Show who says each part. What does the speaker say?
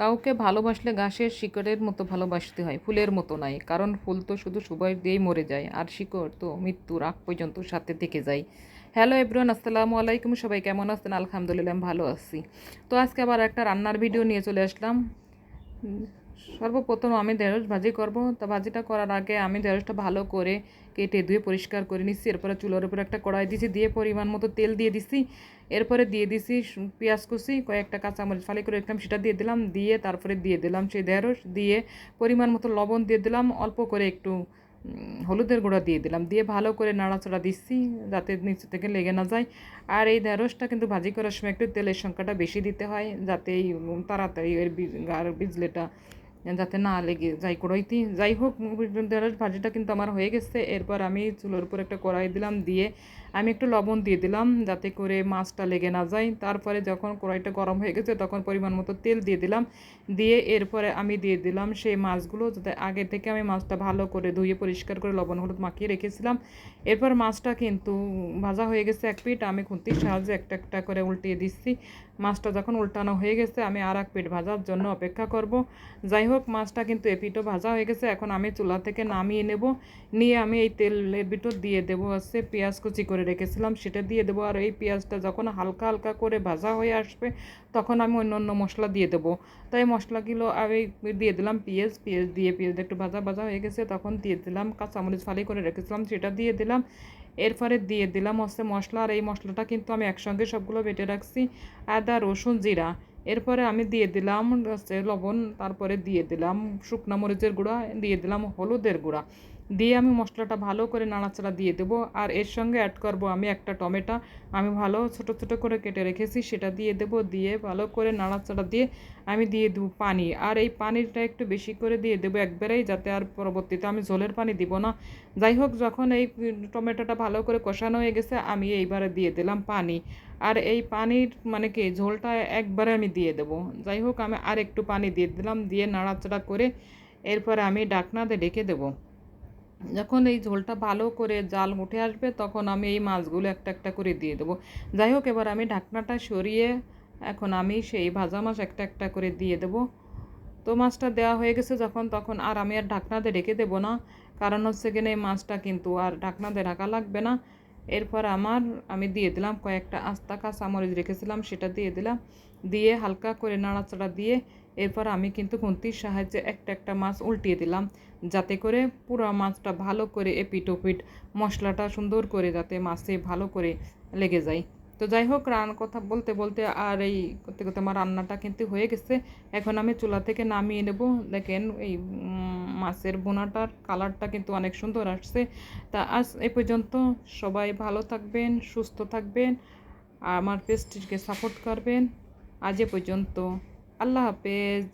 Speaker 1: কাউকে ভালোবাসলে গাছের শিকড়ের মতো ভালোবাসতে হয়, ফুলের মতো নয়। কারণ ফুল তো শুধু সুবাস দিয়েই মরে যায়, আর শিকড় তো মৃত্যুর আগ পর্যন্ত সাথে থেকে যায়। হ্যালো এভরিওয়ান, আসসালামু আলাইকুম। সবাই কেমন আছেন? আলহামদুলিল্লাহ ভালো আছি। তো আজকে আবার একটা রান্নার ভিডিও নিয়ে চলে আসলাম। সর্বপ্রথম আমি ঢেঁড়স ভাজি করব। তা ভাজিটা করার আগে আমি ঢেঁড়সটা ভালো করে কেটে ধুয়ে পরিষ্কার করে নিচ্ছি। এরপরে চুলোর উপর একটা কড়াই দিয়েছি, দিয়ে পরিমাণ মতো তেল দিয়ে দিছি এরপরে দিয়ে দিছি পেঁয়াজ কুচি, কয়েকটা কাঁচামরিচ ফালি করে রাখলাম সেটা দিয়ে দিলাম। দিয়ে তারপরে দিয়ে দিলাম সেই ঢেঁড়স, দিয়ে পরিমাণ মতো লবণ দিয়ে দিলাম, অল্প করে একটু হলুদের গুঁড়া দিয়ে দিলাম। দিয়ে ভালো করে নাড়াচাড়া দিচ্ছি যাতে নিচে থেকে লেগে না যায়। আর এই ঢেঁড়সটা কিন্তু ভাজি করার সময় একটু তেলের সংখ্যাটা বেশি দিতে হয়, যাতে এই তাড়াতাড়ি এর বিজলেটা যাতে না লেগে যাই কড়াইতে যাই হোক ঢেঁড়স ভাজিটা কিন্তু আমার হয়ে গেছে। এরপর আমি চুলোর উপর একটা কড়াই দিলাম, দিয়ে আমি একটু লবণ দিয়ে দিলাম, যাতে করে মাছটা লেগে না যায়। তারপরে যখন কড়াইটা গরম হয়ে গেছে, তখন পরিমাণ মতো তেল দিয়ে দিলাম। দিয়ে এরপরে আমি দিয়ে দিলাম সেই মাছগুলো, যাতে আগে থেকে আমি মাছটা ভালো করে ধুয়ে পরিষ্কার করে লবণ হলুদ মাখিয়ে রেখেছিলাম। এরপর মাছটা কিন্তু ভাজা হয়ে গেছে এক পিঠ। আমি খুন্তির সাহায্যে একটা একটা করে উল্টিয়ে দিচ্ছি। মাছটা যখন উল্টানো হয়ে গেছে, আমি আর এক পিঠ ভাজার জন্য অপেক্ষা করব। যাই হোক মাছটা কিন্তু এপিঠও ভাজা হয়ে গেছে। এখন আমি চুলা থেকে নামিয়ে নেব। নিয়ে আমি এই তেলের ভিতর দিয়ে দেবো। হচ্ছে পেঁয়াজ কুচি করে রেখেছিলাম, সেটা দিয়ে দেবো। আর এই পেঁয়াজটা যখন হালকা হালকা করে ভাজা হয়ে আসবে, তখন আমি অন্য অন্য মশলা দিয়ে দেবো। তাই মশলাগুলো আমি দিয়ে দিলাম পেঁয়াজ। পেঁয়াজ দিয়ে পেঁয়াজ একটু ভাজা ভাজা হয়ে গেছে, তখন দিয়ে দিলাম কাঁচামরিচ ফালি করে রেখেছিলাম, সেটা দিয়ে দিলাম। এরপরে দিয়ে দিলাম হচ্ছে মশলা। আর এই মশলাটা কিন্তু আমি একসঙ্গে সবগুলো বেটে রাখছি। আদা, রসুন, জিরা। এরপরে আমি দিয়ে দিলাম লবণ, তারপরে দিয়ে দিলাম শুকনো মরিচের গুঁড়া, দিয়ে দিলাম হলুদের গুঁড়া। দিয়ে আমি মশলাটা ভালো করে নাড়াচাড়া দিয়ে দেবো। আর এর সঙ্গে অ্যাড করব আমি একটা টমেটো। আমি ভালো ছোট ছোট করে কেটে রেখেছি, সেটা দিয়ে দেবো। দিয়ে ভালো করে নাড়াচাড়া দিয়ে আমি দিয়ে দেবো পানি। আর এই পানিটা একটু বেশি করে দিয়ে দেবো একবারেই, যাতে আর পরবর্তীতে আমি ঝোলের পানি দিব না। যাই হোক, যখন এই টমেটোটা ভালো করে কষানো হয়ে গেছে, আমি এইবারে দিয়ে দিলাম পানি। আর এই পানির মানে কি, ঝোলটা একবারে আমি দিয়ে দেবো। যাই হোক, আমি আর একটু পানি দিয়ে দিলাম, দিয়ে নাড়াচাড়া করে এরপরে আমি ডাকনা দিয়ে ঢেকে দেবো। যখন এই ঝোলটা ভালো করে জাল উঠে আসবে, তখন আমি এই মাছগুলো একটা একটা করে দিয়ে দেবো। যাই হোক, এবার আমি ঢাকনাটা সরিয়ে এখন আমি সেই ভাজা মাছ একটা একটা করে দিয়ে দেবো। তো মাছটা দেওয়া হয়ে গেছে যখন, তখন আর আমি আর ঢাকনাতে ঢেকে দেবো না। কারণ হচ্ছে কিনা এই মাছটা কিন্তু আর ঢাকনাতে ঢাকা লাগবে না। এরপর আমার, আমি দিয়ে দিলাম কয়েকটা আস্তা কাঁচামরিচ রেখেছিলাম, সেটা দিয়ে দিলাম। দিয়ে হালকা করে নাড়াচাড়া দিয়ে এরপর আমি কিন্তু খুন্তির সাহায্যে একটা একটা মাছ উল্টিয়ে দিলাম, যাতে করে পুরো মাছটা ভালো করে এপিট ওপিট মশলাটা সুন্দর করে যাতে মাছে ভালো করে লেগে যায়। তো যাই হোক, রান কথা বলতে বলতে আর এই করতে করতে আমার রান্নাটা কিন্তু হয়ে গেছে। এখন আমি চুলা থেকে নামিয়ে নেব। দেখেন এই মাছের বোনাটার কালারটা কিন্তু অনেক সুন্দর আসছে। তা আজ এ পর্যন্ত সবাই ভালো থাকবেন, সুস্থ থাকবেন, আমার পেস্টটিকে সাপোর্ট করবেন। আজ এ পর্যন্ত। আল্লাহ হাফেজ।